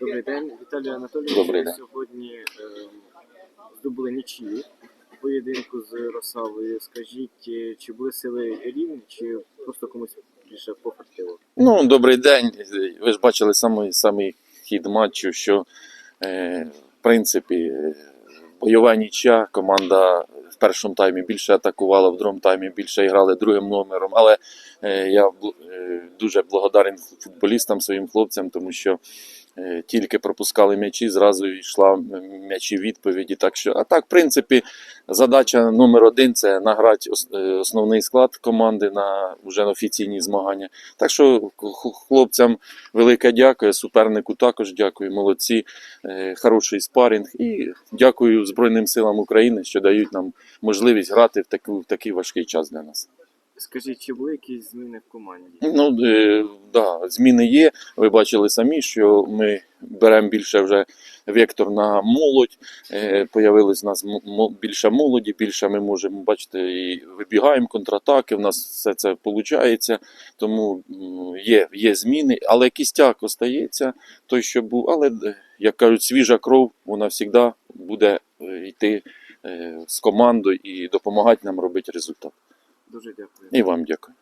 Добрий день, Віталій Анатолійович. Сьогодні е, здобули нічию у поєдинку з Росавою. Скажіть, е, чи були сили рівні, чи просто комусь більше пофартило? Ну, добрий день. Ви ж бачили самий, самий хід матчу, що е, в принципі е, бойова нічя. Команда в першому таймі більше атакувала, в другому таймі більше грали другим номером. Але е, я е, дуже благодарен футболістам, своїм хлопцям, тому що тільки пропускали м'ячі, зразу йшла м'ячі відповіді. Так що, а так, в принципі, задача номер один це награти е, основний склад команди на вже офіційні змагання. Так що хлопцям велике дякую, супернику також дякую, молодці, е, хороший спарінг. І дякую Збройним силам України, що дають нам можливість грати в, таку, в такий важкий час для нас. Скажіть, чи були якісь зміни в команді? Ну, е, да, зміни є. Ви бачили самі, що ми беремо більше вже вектор на молодь. Е, появилось в нас більше молоді, більше ми можемо бачити і вибігаємо контратаки. У нас все це виходить. Тому є, є зміни, але кістяк остається той, що був. Але е, як кажуть, свіжа кров, вона завжди буде йти з командою і допомагати нам робити результат. Дуже дякую. І вам дякую.